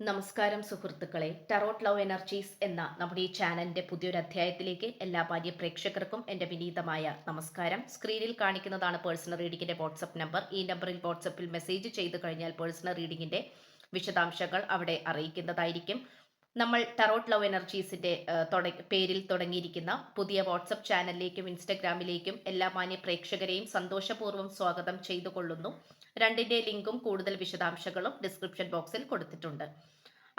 നമസ്കാരം സുഹൃത്തുക്കളെ. Tarot love energies എന്ന നമ്മുടെ ഈ ചാനലിന്റെ പുതിയൊരു അധ്യായത്തിലേക്ക് എല്ലാ ഭാര്യ പ്രേക്ഷകർക്കും എന്റെ വിനീതമായ നമസ്കാരം. സ്ക്രീനിൽ കാണിക്കുന്നതാണ് പേഴ്സണൽ റീഡിങ്ങിന്റെ വാട്സപ്പ് നമ്പർ ഈ നമ്പറിൽ വാട്സപ്പിൽ മെസ്സേജ് ചെയ്തു കഴിഞ്ഞാൽ പേഴ്സണൽ റീഡിങ്ങിന്റെ വിശദാംശങ്ങൾ അവിടെ അറിയിക്കുന്നതായിരിക്കും. നമ്മൾ ടറോട്ട് ലവ് എനർജീസിന്റെ പേരിൽ തുടങ്ങിയിരിക്കുന്ന പുതിയ വാട്സപ്പ് ചാനലിലേക്കും ഇൻസ്റ്റഗ്രാമിലേക്കും എല്ലാ മാന്യ പ്രേക്ഷകരെയും സന്തോഷപൂർവം സ്വാഗതം ചെയ്തു കൊള്ളുന്നു രണ്ടിന്റെ ലിങ്കും കൂടുതൽ വിശദാംശങ്ങളും ഡിസ്ക്രിപ്ഷൻ ബോക്സിൽ കൊടുത്തിട്ടുണ്ട്.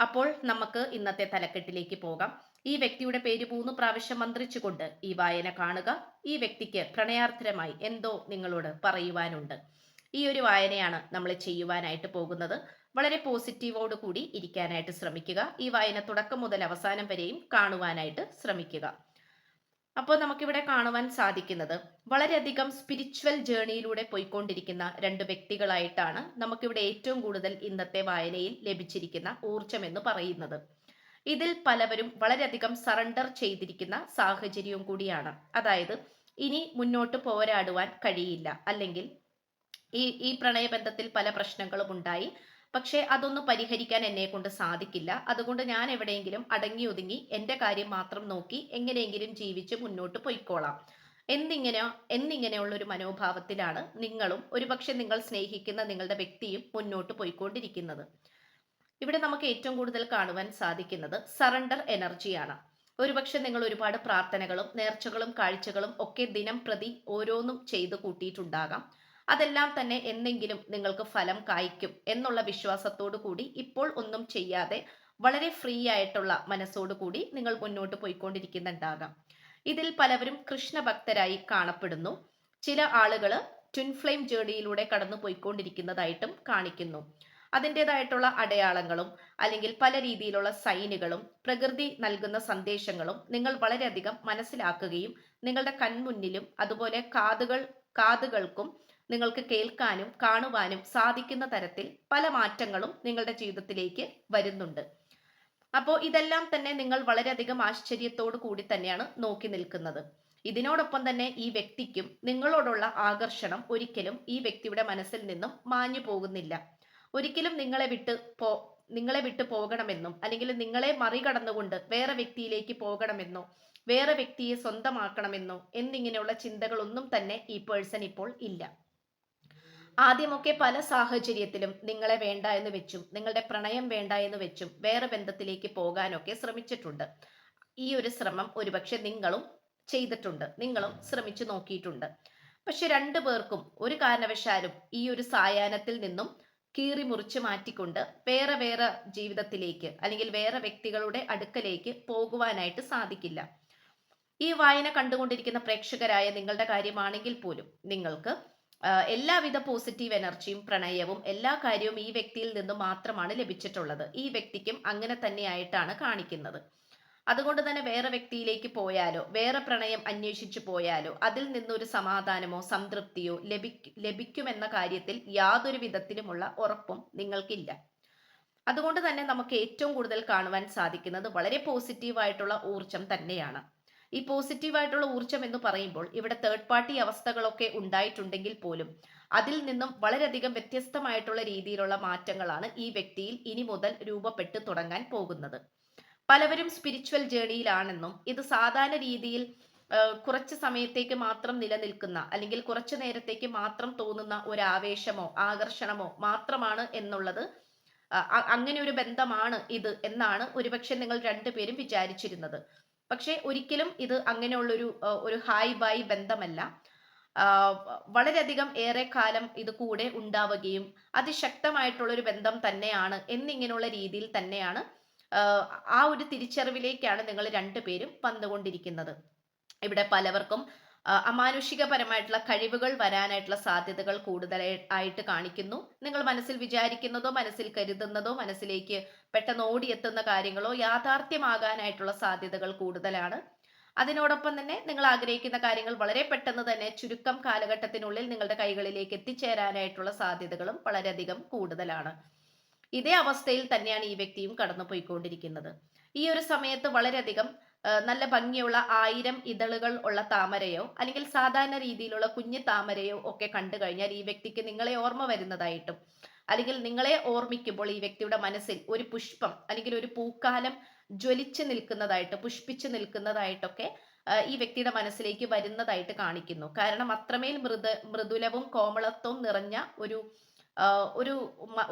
അപ്പോൾ നമുക്ക് ഇന്നത്തെ തലക്കെട്ടിലേക്ക് പോകാം. ഈ വ്യക്തിയുടെ പേര് മൂന്ന് പ്രാവശ്യം മന്ത്രിച്ചുകൊണ്ട് ഈ വായന കാണുക. ഈ വ്യക്തിക്ക് പ്രണയാർത്ഥരമായി എന്തോ നിങ്ങളോട് പറയുവാനുണ്ട്. ഈ ഒരു വായനയാണ് നമ്മൾ ചെയ്യുവാനായിട്ട് പോകുന്നത്. വളരെ പോസിറ്റീവോട് കൂടി ഇരിക്കാനായിട്ട് ശ്രമിക്കുക. ഈ വായന തുടക്കം മുതൽ അവസാനം വരെയും കാണുവാനായിട്ട് ശ്രമിക്കുക. അപ്പോൾ നമുക്കിവിടെ കാണുവാൻ സാധിക്കുന്നത് വളരെയധികം സ്പിരിച്വൽ ജേണിയിലൂടെ പോയിക്കൊണ്ടിരിക്കുന്ന രണ്ട് വ്യക്തികളായിട്ടാണ് നമുക്കിവിടെ ഏറ്റവും കൂടുതൽ ഇന്നത്തെ വായനയിൽ ലഭിച്ചിരിക്കുന്ന ഊർജം എന്ന് പറയുന്നത്. ഇതിൽ പലവരും വളരെയധികം സറണ്ടർ ചെയ്തിരിക്കുന്ന സാഹചര്യവും കൂടിയാണ്. അതായത് ഇനി മുന്നോട്ട് പോരാടുവാൻ കഴിയില്ല. അല്ലെങ്കിൽ ഈ ഈ പ്രണയബന്ധത്തിൽ പല പ്രശ്നങ്ങളും ഉണ്ടായി. പക്ഷേ അതൊന്നും പരിഹരിക്കാൻ എന്നെ കൊണ്ട് സാധിക്കില്ല. അതുകൊണ്ട് ഞാൻ എവിടെയെങ്കിലും അടങ്ങി ഒതുങ്ങി എന്റെ കാര്യം മാത്രം നോക്കി എങ്ങനെയെങ്കിലും ജീവിച്ച് മുന്നോട്ട് പോയിക്കോളാം. എന്നിങ്ങനെ എന്നിങ്ങനെയുള്ള ഒരു മനോഭാവത്തിലാണ് നിങ്ങളും ഒരുപക്ഷെ നിങ്ങൾ സ്നേഹിക്കുന്ന നിങ്ങളുടെ വ്യക്തിയും മുന്നോട്ട് പോയിക്കൊണ്ടിരിക്കുന്നത്. ഇവിടെ നമുക്ക് ഏറ്റവും കൂടുതൽ കാണുവാൻ സാധിക്കുന്നത് സറണ്ടർ എനർജിയാണ്. ഒരുപക്ഷെ നിങ്ങൾ ഒരുപാട് പ്രാർത്ഥനകളും നേർച്ചകളും കാഴ്ചകളും ഒക്കെ ദിനം പ്രതി ഓരോന്നും ചെയ്തു കൂട്ടിയിട്ടുണ്ടാകാം. അതെല്ലാം തന്നെ എന്തെങ്കിലും നിങ്ങൾക്ക് ഫലം കായ്ക്കും എന്നുള്ള വിശ്വാസത്തോടു കൂടി ഇപ്പോൾ ഒന്നും ചെയ്യാതെ വളരെ ഫ്രീ ആയിട്ടുള്ള മനസ്സോടു കൂടി നിങ്ങൾ മുന്നോട്ട് പോയിക്കൊണ്ടിരിക്കുന്നുണ്ടാകാം. ഇതിൽ പലവരും കൃഷ്ണഭക്തരായി കാണപ്പെടുന്നു. ചില ആളുകൾ ട്വിൻ ഫ്ലെയിം ജേണിയിലൂടെ കടന്നു പോയിക്കൊണ്ടിരിക്കുന്നതായിട്ടും കാണിക്കുന്നു. അതിന്റെതായിട്ടുള്ള അടയാളങ്ങളും അല്ലെങ്കിൽ പല രീതിയിലുള്ള സൈനുകളും പ്രകൃതി നൽകുന്ന സന്ദേശങ്ങളും നിങ്ങൾ വളരെയധികം മനസ്സിലാക്കുകയും നിങ്ങളുടെ കൺമുന്നിലും അതുപോലെ കാതുകൾ കാതുകൾക്കും നിങ്ങൾക്ക് കേൾക്കാനും കാണുവാനും സാധിക്കുന്ന തരത്തിൽ പല മാറ്റങ്ങളും നിങ്ങളുടെ ജീവിതത്തിലേക്ക് വരുന്നുണ്ട്. അപ്പോൾ ഇതെല്ലാം തന്നെ നിങ്ങൾ വളരെയധികം ആശ്ചര്യത്തോടു കൂടി തന്നെയാണ് നോക്കി നിൽക്കുന്നത്. ഇതിനോടൊപ്പം തന്നെ ഈ വ്യക്തിക്കും നിങ്ങളോടുള്ള ആകർഷണം ഒരിക്കലും ഈ വ്യക്തിയുടെ മനസ്സിൽ നിന്നും മാഞ്ഞു പോകുന്നില്ല. ഒരിക്കലും നിങ്ങളെ വിട്ട് പോ നിങ്ങളെ വിട്ടു പോകണമെന്നും അല്ലെങ്കിൽ നിങ്ങളെ മറികടന്നുകൊണ്ട് വേറെ വ്യക്തിയിലേക്ക് പോകണമെന്നോ വേറെ വ്യക്തിയെ സ്വന്തമാക്കണമെന്നോ എന്നിങ്ങനെയുള്ള ചിന്തകളൊന്നും തന്നെ ഈ പേഴ്സൺ ഇപ്പോൾ ഇല്ല. ആദ്യമൊക്കെ പല സാഹചര്യത്തിലും നിങ്ങളെ വേണ്ട എന്ന് വെച്ചും നിങ്ങളുടെ പ്രണയം വേണ്ട എന്ന് വെച്ചും വേറെ ബന്ധത്തിലേക്ക് പോകാനൊക്കെ ശ്രമിച്ചിട്ടുണ്ട്. ഈ ഒരു ശ്രമം ഒരുപക്ഷെ നിങ്ങളും ചെയ്തിട്ടുണ്ട്. നിങ്ങളും ശ്രമിച്ചു നോക്കിയിട്ടുണ്ട്. പക്ഷെ രണ്ടു പേർക്കും ഒരു കാരണവശാലും ഈ ഒരു സായാഹ്നത്തിൽ നിന്നും കീറി മുറിച്ച് മാറ്റിക്കൊണ്ട് വേറെ വേറെ ജീവിതത്തിലേക്ക് അല്ലെങ്കിൽ വേറെ വ്യക്തികളുടെ അടുക്കലേക്ക് പോകുവാനായിട്ട് സാധിക്കില്ല. ഈ വായന കണ്ടുകൊണ്ടിരിക്കുന്ന പ്രേക്ഷകരായ നിങ്ങളുടെ കാര്യമാണെങ്കിൽ പോലും നിങ്ങൾക്ക് എല്ലാവിധ പോസിറ്റീവ് എനർജിയും പ്രണയവും എല്ലാ കാര്യവും ഈ വ്യക്തിയിൽ നിന്ന് മാത്രമാണ് ലഭിച്ചിട്ടുള്ളത്. ഈ വ്യക്തിക്കും അങ്ങനെ തന്നെയായിട്ടാണ് കാണിക്കുന്നത്. അതുകൊണ്ട് തന്നെ വേറെ വ്യക്തിയിലേക്ക് പോയാലോ വേറെ പ്രണയം അന്വേഷിച്ചു പോയാലോ അതിൽ നിന്നൊരു സമാധാനമോ സംതൃപ്തിയോ ലഭിക്കും ലഭിക്കുമെന്ന കാര്യത്തിൽ യാതൊരു വിധത്തിലുമുള്ള ഉറപ്പും നിങ്ങൾക്കില്ല. അതുകൊണ്ട് തന്നെ നമുക്ക് ഏറ്റവും കൂടുതൽ കാണുവാൻ സാധിക്കുന്നത് വളരെ പോസിറ്റീവായിട്ടുള്ള ഊർജം തന്നെയാണ്. ഈ പോസിറ്റീവായിട്ടുള്ള ഊർജം എന്ന് പറയുമ്പോൾ ഇവിടെ തേർഡ് പാർട്ടി അവസ്ഥകളൊക്കെ ഉണ്ടായിട്ടുണ്ടെങ്കിൽ പോലും അതിൽ നിന്നും വളരെയധികം വ്യത്യസ്തമായിട്ടുള്ള രീതിയിലുള്ള മാറ്റങ്ങളാണ് ഈ വ്യക്തിയിൽ ഇനി മുതൽ രൂപപ്പെട്ടു തുടങ്ങാൻ പോകുന്നത്. പലവരും സ്പിരിച്വൽ ജേണിയിലാണെന്നും ഇത് സാധാരണ രീതിയിൽ കുറച്ച് സമയത്തേക്ക് മാത്രം നിലനിൽക്കുന്ന അല്ലെങ്കിൽ കുറച്ചു നേരത്തേക്ക് മാത്രം തോന്നുന്ന ഒരു ആവേശമോ ആകർഷണമോ മാത്രമാണ് എന്നുള്ളത് അങ്ങനെ ഒരു ബന്ധമാണ് ഇത് എന്നാണ് ഒരുപക്ഷെ നിങ്ങൾ രണ്ടുപേരും വിചാരിച്ചിരുന്നത്. പക്ഷേ ഒരിക്കലും ഇത് അങ്ങനെയുള്ളൊരു ഒരു ഹായ് ബൈ ബന്ധമല്ല. വളരെയധികം ഏറെ കാലം ഇത് കൂടെ ഉണ്ടാവുകയും അതിശക്തമായിട്ടുള്ളൊരു ബന്ധം തന്നെയാണ് എന്നിങ്ങനെയുള്ള രീതിയിൽ തന്നെയാണ് ആ ഒരു തിരിച്ചറിവിലേക്കാണ് നിങ്ങൾ രണ്ടുപേരും വന്നുകൊണ്ടിരിക്കുന്നത്. ഇവിടെ പലവർക്കും അമാനുഷികപരമായിട്ടുള്ള കഴിവുകൾ വരാനായിട്ടുള്ള സാധ്യതകൾ കൂടുതലായിട്ട് കാണിക്കുന്നു. നിങ്ങൾ മനസ്സിൽ വിചാരിക്കുന്നതോ മനസ്സിൽ കരുതുന്നതോ മനസ്സിലേക്ക് പെട്ടെന്ന് ഓടിയെത്തുന്ന കാര്യങ്ങളോ യാഥാർത്ഥ്യമാകാനായിട്ടുള്ള സാധ്യതകൾ കൂടുതലാണ്. അതിനോടൊപ്പം തന്നെ നിങ്ങൾ ആഗ്രഹിക്കുന്ന കാര്യങ്ങൾ വളരെ പെട്ടെന്ന് തന്നെ ചുരുക്കം കാലഘട്ടത്തിനുള്ളിൽ നിങ്ങളുടെ കൈകളിലേക്ക് എത്തിച്ചേരാനായിട്ടുള്ള സാധ്യതകളും വളരെയധികം കൂടുതലാണ്. ഇതേ അവസ്ഥയിൽ തന്നെയാണ് ഈ വ്യക്തിയും കടന്നു പോയിക്കൊണ്ടിരിക്കുന്നത് ഈ ഒരു സമയത്ത് വളരെയധികം നല്ല ഭംഗിയുള്ള ആയിരം ഇതളുകൾ ഉള്ള താമരയോ അല്ലെങ്കിൽ സാധാരണ രീതിയിലുള്ള കുഞ്ഞു താമരയോ ഒക്കെ കണ്ടു കഴിഞ്ഞാൽ ഈ വ്യക്തിക്ക് നിങ്ങളെ ഓർമ്മ വരുന്നതായിട്ടും അല്ലെങ്കിൽ നിങ്ങളെ ഓർമ്മിക്കുമ്പോൾ ഈ വ്യക്തിയുടെ മനസ്സിൽ ഒരു പുഷ്പം അല്ലെങ്കിൽ ഒരു പൂക്കാലം ജ്വലിച്ചു നിൽക്കുന്നതായിട്ട് പുഷ്പിച്ചു നിൽക്കുന്നതായിട്ടൊക്കെ ഈ വ്യക്തിയുടെ മനസ്സിലേക്ക് വരുന്നതായിട്ട് കാണിക്കുന്നു. കാരണം അത്രമേൽ മൃദു മൃദുലവും കോമളത്വവും നിറഞ്ഞ ഒരു ഒരു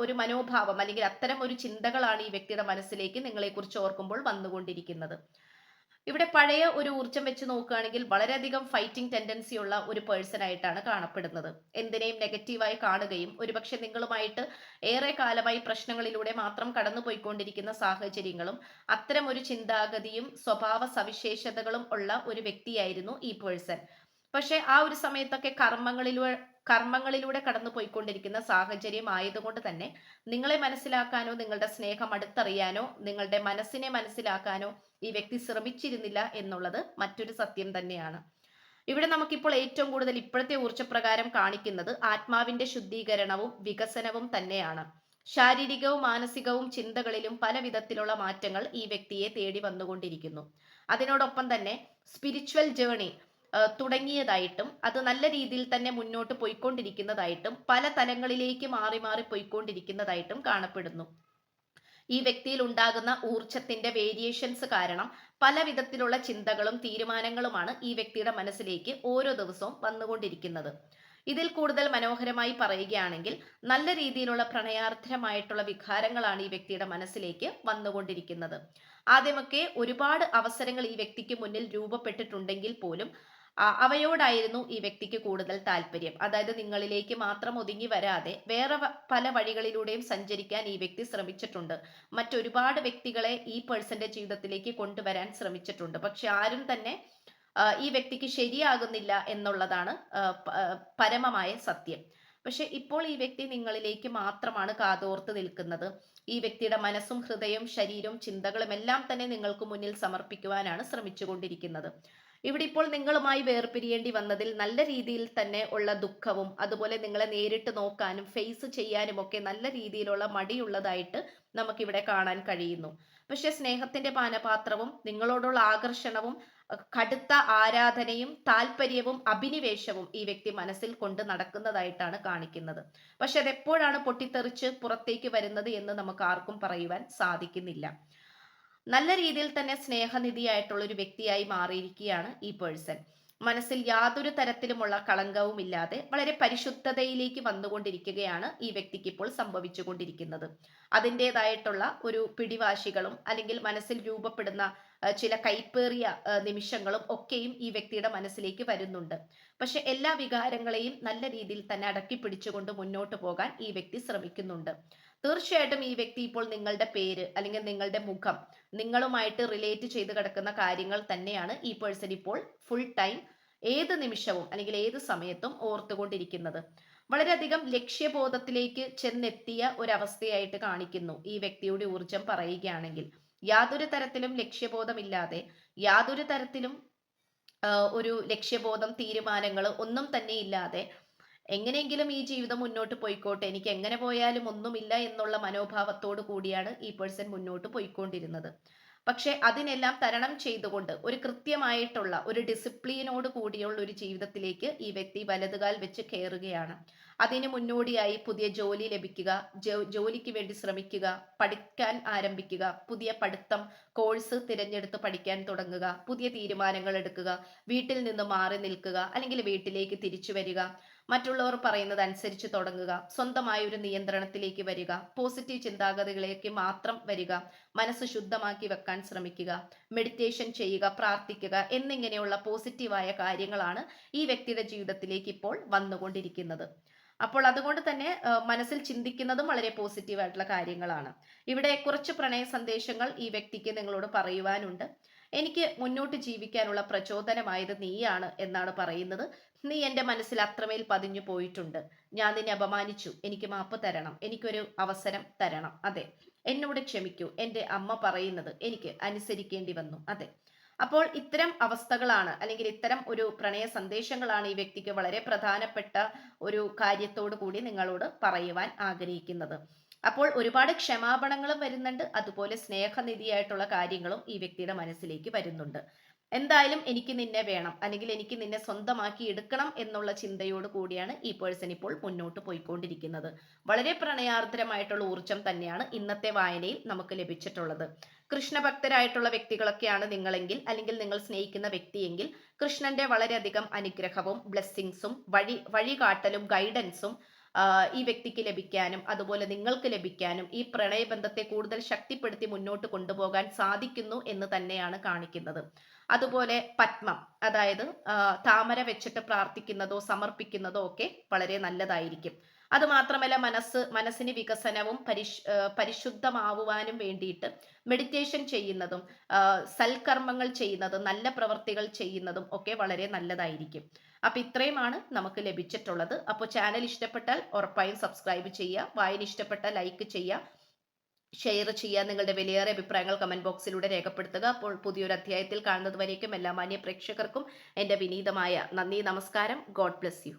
ഒരു മനോഭാവം അല്ലെങ്കിൽ അത്തരം ഒരു ചിന്തകളാണ് ഈ വ്യക്തിയുടെ മനസ്സിലേക്ക് നിങ്ങളെക്കുറിച്ച് ഓർക്കുമ്പോൾ വന്നുകൊണ്ടിരിക്കുന്നത്. ഇവിടെ പഴയ ഒരു ഊർജം വെച്ച് നോക്കുകയാണെങ്കിൽ വളരെയധികം ഫൈറ്റിംഗ് ടെൻഡൻസി ഉള്ള ഒരു പേഴ്സൺ ആയിട്ടാണ് കാണപ്പെടുന്നത്. എന്തിനേയും നെഗറ്റീവായി കാണുകയും ഒരുപക്ഷെ നിങ്ങളുമായിട്ട് ഏറെ കാലമായി പ്രശ്നങ്ങളിലൂടെ മാത്രം കടന്നുപോയിക്കൊണ്ടിരിക്കുന്ന സാഹചര്യങ്ങളും അത്തരം ഒരു ചിന്താഗതിയും സ്വഭാവ സവിശേഷതകളും ഉള്ള ഒരു വ്യക്തിയായിരുന്നു ഈ പേഴ്സൺ പക്ഷേ ആ ഒരു സമയത്തൊക്കെ കർമ്മങ്ങളിലൂടെ കർമ്മങ്ങളിലൂടെ കടന്നു പോയിക്കൊണ്ടിരിക്കുന്ന സാഹചര്യം ആയതുകൊണ്ട് തന്നെ നിങ്ങളെ മനസ്സിലാക്കാനോ നിങ്ങളുടെ സ്നേഹം അടുത്തറിയാനോ നിങ്ങളുടെ മനസ്സിനെ മനസ്സിലാക്കാനോ ഈ വ്യക്തി ശ്രമിച്ചിരുന്നില്ല എന്നുള്ളത് മറ്റൊരു സത്യം തന്നെയാണ്. ഇവിടെ നമുക്കിപ്പോൾ ഏറ്റവും കൂടുതൽ ഇപ്പോഴത്തെ ഊർജപ്രകാരം കാണിക്കുന്നത് ആത്മാവിന്റെ ശുദ്ധീകരണവും വികസനവും തന്നെയാണ്. ശാരീരികവും മാനസികവും ചിന്തകളിലും പല വിധത്തിലുള്ള മാറ്റങ്ങൾ ഈ വ്യക്തിയെ തേടി വന്നുകൊണ്ടിരിക്കുന്നു. അതിനോടൊപ്പം തന്നെ സ്പിരിച്വൽ ജേണി തുടങ്ങിയതായിട്ടും അത് നല്ല രീതിയിൽ തന്നെ മുന്നോട്ട് പോയിക്കൊണ്ടിരിക്കുന്നതായിട്ടും പല തലങ്ങളിലേക്ക് മാറി മാറി പോയിക്കൊണ്ടിരിക്കുന്നതായിട്ടും കാണപ്പെടുന്നു. ഈ വ്യക്തിയിൽ ഉണ്ടാകുന്ന ഊർജത്തിന്റെ വേരിയേഷൻസ് കാരണം പല വിധത്തിലുള്ള ചിന്തകളും തീരുമാനങ്ങളുമാണ് ഈ വ്യക്തിയുടെ മനസ്സിലേക്ക് ഓരോ ദിവസവും വന്നുകൊണ്ടിരിക്കുന്നത്. ഇതിൽ കൂടുതൽ മനോഹരമായി പറയുകയാണെങ്കിൽ നല്ല രീതിയിലുള്ള പ്രണയാർദ്രമായിട്ടുള്ള വികാരങ്ങളാണ് ഈ വ്യക്തിയുടെ മനസ്സിലേക്ക് വന്നുകൊണ്ടിരിക്കുന്നത്. ആദ്യമൊക്കെ ഒരുപാട് അവസരങ്ങൾ ഈ വ്യക്തിക്ക് മുന്നിൽ രൂപപ്പെട്ടിട്ടുണ്ടെങ്കിൽ പോലും അവയോടായിരുന്നു ഈ വ്യക്തിക്ക് കൂടുതൽ താല്പര്യം. അതായത് നിങ്ങളിലേക്ക് മാത്രം ഒതുങ്ങി വരാതെ വേറെ പല വഴികളിലൂടെയും സഞ്ചരിക്കാൻ ഈ വ്യക്തി ശ്രമിച്ചിട്ടുണ്ട്. മറ്റൊരുപാട് വ്യക്തികളെ ഈ പേഴ്സന്റെ ജീവിതത്തിലേക്ക് കൊണ്ടുവരാൻ ശ്രമിച്ചിട്ടുണ്ട്. പക്ഷെ ആരും തന്നെ ഈ വ്യക്തിക്ക് ശരിയാകുന്നില്ല എന്നുള്ളതാണ് പരമമായ സത്യം. പക്ഷെ ഇപ്പോൾ ഈ വ്യക്തി നിങ്ങളിലേക്ക് മാത്രമാണ് കാതോർത്ത് നിൽക്കുന്നത്. ഈ വ്യക്തിയുടെ മനസ്സും ഹൃദയവും ശരീരവും ചിന്തകളും എല്ലാം തന്നെ നിങ്ങൾക്ക് മുന്നിൽ സമർപ്പിക്കുവാനാണ് ശ്രമിച്ചുകൊണ്ടിരിക്കുന്നത്. ഇവിടെ ഇപ്പോൾ നിങ്ങളുമായി വേർപിരിയേണ്ടി വന്നതിൽ നല്ല രീതിയിൽ തന്നെ ഉള്ള ദുഃഖവും അതുപോലെ നിങ്ങളെ നേരിട്ട് നോക്കാനും ഫേസ് ചെയ്യാനും ഒക്കെ നല്ല രീതിയിലുള്ള മടിയുള്ളതായിട്ട് നമുക്കിവിടെ കാണാൻ കഴിയുന്നു. പക്ഷെ സ്നേഹത്തിന്റെ പാനപാത്രവും നിങ്ങളോടുള്ള ആകർഷണവും കടുത്ത ആരാധനയും താല്പര്യവും അഭിനിവേശവും ഈ വ്യക്തി മനസ്സിൽ കൊണ്ട് നടക്കുന്നതായിട്ടാണ് കാണിക്കുന്നത്. പക്ഷെ അതെപ്പോഴാണ് പൊട്ടിത്തെറിച്ച് പുറത്തേക്ക് വരുന്നത് എന്ന് നമുക്ക് ആർക്കും പറയുവാൻ സാധിക്കുന്നില്ല. നല്ല രീതിയിൽ തന്നെ സ്നേഹനിധിയായിട്ടുള്ള ഒരു വ്യക്തിയായി മാറിയിരിക്കുകയാണ് ഈ പേഴ്സൺ. മനസ്സിൽ യാതൊരു തരത്തിലുമുള്ള കളങ്കവും ഇല്ലാതെ വളരെ പരിശുദ്ധതയിലേക്ക് വന്നുകൊണ്ടിരിക്കുകയാണ് ഈ വ്യക്തിക്ക് ഇപ്പോൾ സംഭവിച്ചുകൊണ്ടിരിക്കുന്നത്. അതിന്റെതായിട്ടുള്ള ഒരു പിടിവാശികളും അല്ലെങ്കിൽ മനസ്സിൽ രൂപപ്പെടുന്ന ചില കൈപ്പേറിയ നിമിഷങ്ങളും ഒക്കെയും ഈ വ്യക്തിയുടെ മനസ്സിലേക്ക് വരുന്നുണ്ട്. പക്ഷെ എല്ലാ വികാരങ്ങളെയും നല്ല രീതിയിൽ തന്നെ അടക്കി പിടിച്ചുകൊണ്ട് മുന്നോട്ട് പോകാൻ ഈ വ്യക്തി ശ്രമിക്കുന്നുണ്ട്. തീർച്ചയായിട്ടും ഈ വ്യക്തി ഇപ്പോൾ നിങ്ങളുടെ പേര് അല്ലെങ്കിൽ നിങ്ങളുടെ മുഖം നിങ്ങളുമായിട്ട് റിലേറ്റ് ചെയ്ത് കിടക്കുന്ന കാര്യങ്ങൾ തന്നെയാണ് ഈ പേഴ്സൺ ഇപ്പോൾ ഫുൾ ടൈം ഏത് നിമിഷവും അല്ലെങ്കിൽ ഏത് സമയത്തും ഓർത്തുകൊണ്ടിരിക്കുന്നത്. വളരെയധികം ലക്ഷ്യബോധത്തിലേക്ക് ചെന്നെത്തിയ ഒരവസ്ഥയായിട്ട് കാണിക്കുന്നു ഈ വ്യക്തിയുടെ ഊർജം പറയുകയാണെങ്കിൽ. യാതൊരു തരത്തിലും ലക്ഷ്യബോധമില്ലാതെ യാതൊരു തരത്തിലും ഒരു ലക്ഷ്യബോധം തീരുമാനങ്ങൾ ഒന്നും തന്നെ ഇല്ലാതെ എങ്ങനെയെങ്കിലും ഈ ജീവിതം മുന്നോട്ട് പോയിക്കോട്ടെ എനിക്ക് എങ്ങനെ പോയാലും ഒന്നുമില്ല എന്നുള്ള മനോഭാവത്തോടു കൂടിയാണ് ഈ പേഴ്സൺ മുന്നോട്ട് പോയിക്കൊണ്ടിരുന്നത്. പക്ഷെ അതിനെല്ലാം തരണം ചെയ്തുകൊണ്ട് ഒരു കൃത്യമായിട്ടുള്ള ഒരു ഡിസിപ്ലിനോട് കൂടിയുള്ള ഒരു ജീവിതത്തിലേക്ക് ഈ വ്യക്തി വലതുകാൽ വെച്ച് കയറുകയാണ്. അതിന് മുന്നോടിയായി പുതിയ ജോലി ലഭിക്കുക ജോലിക്ക് വേണ്ടി ശ്രമിക്കുക പഠിക്കാൻ ആരംഭിക്കുക പുതിയ പഠിത്തം കോഴ്സ് തിരഞ്ഞെടുത്ത് പഠിക്കാൻ തുടങ്ങുക പുതിയ തീരുമാനങ്ങൾ എടുക്കുക വീട്ടിൽ നിന്ന് മാറി നിൽക്കുക അല്ലെങ്കിൽ വീട്ടിലേക്ക് തിരിച്ചു വരിക. മറ്റുള്ളവർ പറയുന്നത് അനുസരിച്ച് തുടങ്ങുക. സ്വന്തമായ ഒരു നിയന്ത്രണത്തിലേക്ക് വരിക. പോസിറ്റീവ് ചിന്താഗതികളിലേക്ക് മാത്രം വരിക. മനസ്സ് ശുദ്ധമാക്കി വെക്കാൻ ശ്രമിക്കുക. മെഡിറ്റേഷൻ ചെയ്യുക പ്രാർത്ഥിക്കുക എന്നിങ്ങനെയുള്ള പോസിറ്റീവായ കാര്യങ്ങളാണ് ഈ വ്യക്തിയുടെ ജീവിതത്തിലേക്ക് ഇപ്പോൾ വന്നുകൊണ്ടിരിക്കുന്നത്. അപ്പോൾ അതുകൊണ്ട് തന്നെ മനസ്സിൽ ചിന്തിക്കുന്നതും വളരെ പോസിറ്റീവ് ആയിട്ടുള്ള കാര്യങ്ങളാണ്. ഇവിടെ കുറച്ച് പ്രണയ സന്ദേശങ്ങൾ ഈ വ്യക്തിക്ക് നിങ്ങളോട് പറയുവാനുണ്ട്. എനിക്ക് മുന്നോട്ട് ജീവിക്കാനുള്ള പ്രചോദനമായത് നീയാണ് എന്നാണ് പറയുന്നത്. നീ എന്റെ മനസ്സിൽ അത്രമേൽ പതിഞ്ഞു പോയിട്ടുണ്ട്. ഞാൻ നിന്നെ അപമാനിച്ചു. എനിക്ക് മാപ്പ് തരണം. എനിക്കൊരു അവസരം തരണം. അതെ. എന്നോട് ക്ഷമിക്കൂ. എന്റെ അമ്മ പറയുന്നത് എനിക്ക് അനുസരിക്കേണ്ടി വന്നു. അതെ. അപ്പോൾ ഇത്തരം അവസ്ഥകളാണ് അല്ലെങ്കിൽ ഇത്തരം ഒരു പ്രണയ സന്ദേശങ്ങളാണ് ഈ വ്യക്തിക്ക് വളരെ പ്രധാനപ്പെട്ട ഒരു കാര്യത്തോടു കൂടി നിങ്ങളോട് പറയുവാൻ ആഗ്രഹിക്കുന്നത്. അപ്പോൾ ഒരുപാട് ക്ഷമാപണങ്ങളും വരുന്നുണ്ട്. അതുപോലെ സ്നേഹനിധിയായിട്ടുള്ള കാര്യങ്ങളും ഈ വ്യക്തിയുടെ മനസ്സിലേക്ക് വരുന്നുണ്ട്. എന്തായാലും എനിക്ക് നിന്നെ വേണം. അല്ലെങ്കിൽ എനിക്ക് നിന്നെ സ്വന്തമാക്കി എടുക്കണം എന്നുള്ള ചിന്തയോട് കൂടിയാണ് ഈ പേഴ്സൺ ഇപ്പോൾ മുന്നോട്ട് പോയിക്കൊണ്ടിരിക്കുന്നത്. വളരെ പ്രണയാർദ്രമായിട്ടുള്ള ഊർജം തന്നെയാണ് ഇന്നത്തെ വായനയിൽ നമുക്ക് ലഭിച്ചിട്ടുള്ളത്. കൃഷ്ണഭക്തരായിട്ടുള്ള വ്യക്തികളൊക്കെയാണ് നിങ്ങളെങ്കിൽ അല്ലെങ്കിൽ നിങ്ങൾ സ്നേഹിക്കുന്ന വ്യക്തിയെങ്കിൽ കൃഷ്ണന്റെ വളരെയധികം അനുഗ്രഹവും ബ്ലെസ്സിങ്സും വഴി വഴികാട്ടലും ഗൈഡൻസും ഈ വ്യക്തിക്ക് ലഭിക്കാനും അതുപോലെ നിങ്ങൾക്ക് ലഭിക്കാനും ഈ പ്രണയബന്ധത്തെ കൂടുതൽ ശക്തിപ്പെടുത്തി മുന്നോട്ട് കൊണ്ടുപോകാൻ സാധിക്കുന്നു എന്ന് തന്നെയാണ് കാണിക്കുന്നത്. അതുപോലെ പത്മം അതായത് താമര വെച്ചിട്ട് പ്രാർത്ഥിക്കുന്നതോ സമർപ്പിക്കുന്നതോ ഒക്കെ വളരെ നല്ലതായിരിക്കും. അത് മാത്രമല്ല മനസ്സ് മനസ്സിന് വികസനവും പരിശ് പരിശുദ്ധമാവുവാനും വേണ്ടിയിട്ട് മെഡിറ്റേഷൻ ചെയ്യുന്നതും സൽക്കർമ്മങ്ങൾ ചെയ്യുന്നതും നല്ല പ്രവർത്തികൾ ചെയ്യുന്നതും ഒക്കെ വളരെ നല്ലതായിരിക്കും. അപ്പൊ ഇത്രയുമാണ് നമുക്ക് ലഭിച്ചിട്ടുള്ളത്. അപ്പോൾ ചാനൽ ഇഷ്ടപ്പെട്ടാൽ ഉറപ്പായും സബ്സ്ക്രൈബ് ചെയ്യുക വായന ഇഷ്ടപ്പെട്ട ലൈക്ക് ചെയ്യുക ഷെയർ ചെയ്യുക നിങ്ങളുടെ വിലയേറെ അഭിപ്രായങ്ങൾ കമന്റ് ബോക്സിലൂടെ രേഖപ്പെടുത്തുക. അപ്പോൾ പുതിയൊരു അധ്യായത്തിൽ കാണുന്നതുവരേക്കും എല്ലാ മാന്യ പ്രേക്ഷകർക്കും എന്റെ വിനീതമായ നന്ദി നമസ്കാരം. God bless you